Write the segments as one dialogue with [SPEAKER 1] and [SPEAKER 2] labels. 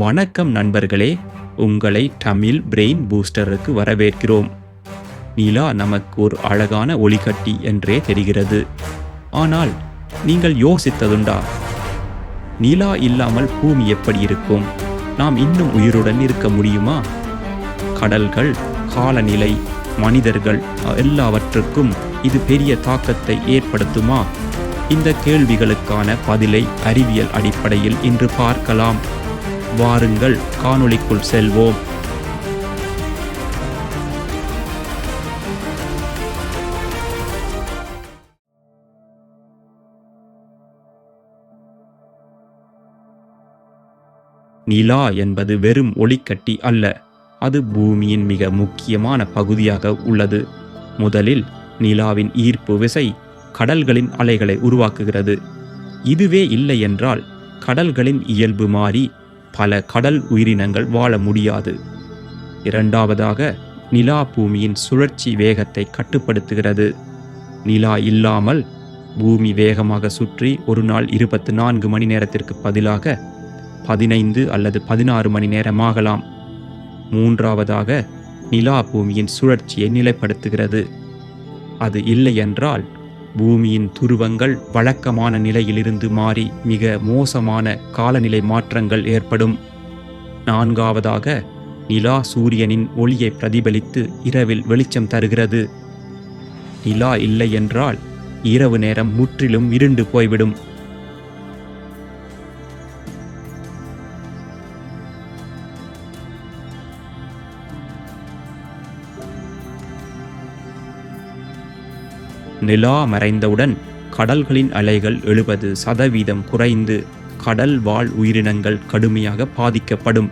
[SPEAKER 1] வணக்கம் நண்பர்களே உங்களை தமிழ் பிரெயின் பூஸ்டருக்கு வரவேற்கிறோம். நிலா நமக்கு ஒரு அழகான ஒளிக்கட்டி என்றே தெரிகிறது. ஆனால் நீங்கள் யோசித்ததுண்டா? நிலா இல்லாமல் பூமி எப்படி இருக்கும்? நாம் இன்னும் உயிருடன் இருக்க முடியுமா? கடல்கள் காலநிலை மனிதர்கள் எல்லாவற்றுக்கும் இது பெரிய தாக்கத்தை ஏற்படுத்துமா? இந்த கேள்விகளுக்கான பதிலை அறிவியல் அடிப்படையில் இன்று பார்க்கலாம். வாருங்கள் காணொளிக்குள் செல்வோம். நிலா என்பது வெறும் ஒளிக்கட்டி அல்ல அது பூமியின் மிக முக்கியமான பகுதியாக உள்ளது. முதலில் நிலாவின் ஈர்ப்பு விசை கடல்களின் அலைகளை உருவாக்குகிறது. இதுவே இல்லை என்றால் கடல்களின் இயல்பு மாறி பல கடல் உயிரினங்கள் வாழ முடியாது. இரண்டாவதாக நிலா பூமியின் சுழற்சி வேகத்தை கட்டுப்படுத்துகிறது. நிலா இல்லாமல் பூமி வேகமாக சுற்றி ஒரு நாள் இருபத்தி நான்கு மணி நேரத்திற்கு பதிலாக பதினைந்து அல்லது பதினாறு மணி நேரமாகலாம் மூன்றாவதாக நிலா பூமியின் சுழற்சியை நிலைப்படுத்துகிறது. அது இல்லை என்றால் பூமியின் துருவங்கள் வழக்கமான நிலையிலிருந்து மாறி மிக மோசமான காலநிலை மாற்றங்கள் ஏற்படும். நான்காவதாக நிலா சூரியனின் ஒளியை பிரதிபலித்து இரவில் வெளிச்சம் தருகிறது. நிலா இல்லை என்றால் இரவு நேரம் முற்றிலும் இருண்டு போய்விடும். நிலா மறைந்தவுடன் கடல்களின் அலைகள் எழுபது சதவீதம் குறைந்து கடல் வாழ் உயிரினங்கள் கடுமையாக பாதிக்கப்படும்.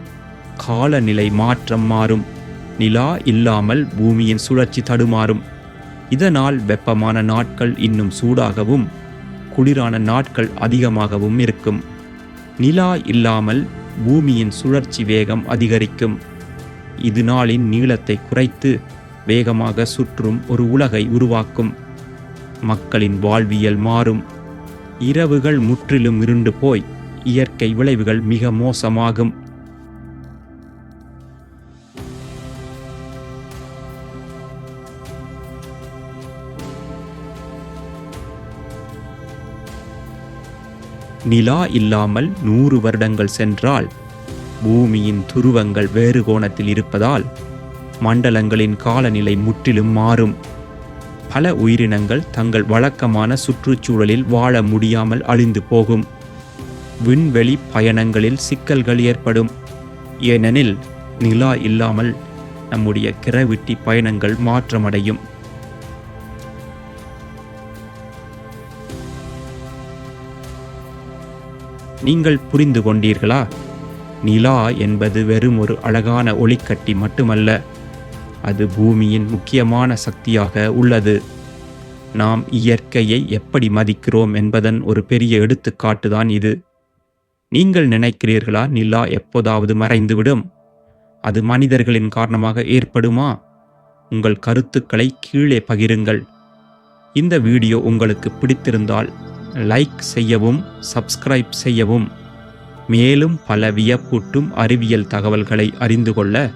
[SPEAKER 1] காலநிலை மாற்றம் மாறும். நிலா இல்லாமல் பூமியின் சுழற்சி தடுமாறும். இதனால் வெப்பமான நாட்கள் இன்னும் சூடாகவும் குளிரான நாட்கள் அதிகமாகவும் இருக்கும். நிலா இல்லாமல் பூமியின் சுழற்சி வேகம் அதிகரிக்கும். இது நாளின் நீளத்தை குறைத்து வேகமாக சுற்றும் ஒரு உலகை உருவாக்கும். மக்களின் வாழ்வியல் மாறும். இரவுகள் முற்றிலும் இருண்டு போய் இயற்கை விளைவுகள் மிக மோசமாகும். நிலா இல்லாமல் நூறு வருடங்கள் சென்றால் பூமியின் துருவங்கள் வேறு கோணத்தில் இருப்பதால் மண்டலங்களின் காலநிலை முற்றிலும் மாறும். பல உயிரினங்கள் தங்கள் வழக்கமான சுற்றுச்சூழலில் வாழ முடியாமல் அழிந்து போகும். விண்வெளி பயணங்களில் சிக்கல்கள் ஏற்படும். ஏனெனில் நிலா இல்லாமல் நம்முடைய கிரவிட்டி பயணங்கள் மாற்றமடையும். நீங்கள் புரிந்து கொண்டீர்களா? நிலா என்பது வெறும் ஒரு அழகான ஒளிக்கட்டி மட்டுமல்ல. அது பூமியின் முக்கியமான சக்தியாக உள்ளது. நாம் இயற்கையை எப்படி மதிக்கிறோம் என்பதன் ஒரு பெரிய எடுத்துக்காட்டு தான் இது. நீங்கள் நினைக்கிறீர்களா நிலா எப்போதாவது மறைந்துவிடும்? அது மனிதர்களின் காரணமாக ஏற்படுமா? உங்கள் கருத்துக்களை கீழே பகிருங்கள். இந்த வீடியோ உங்களுக்கு பிடித்திருந்தால் லைக் செய்யவும் சப்ஸ்கிரைப் செய்யவும். மேலும் பல வியப்பூட்டும் அறிவியல் தகவல்களை அறிந்து கொள்ள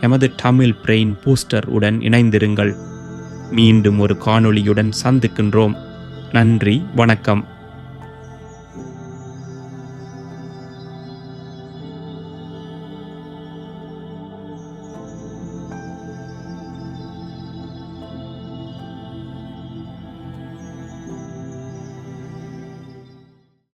[SPEAKER 1] எமது தமிழ் பிரெயின் பூஸ்டர் உடன் இணைந்திருங்கள். மீண்டும் ஒரு காணொளியுடன் சந்திக்கின்றோம். நன்றி வணக்கம்.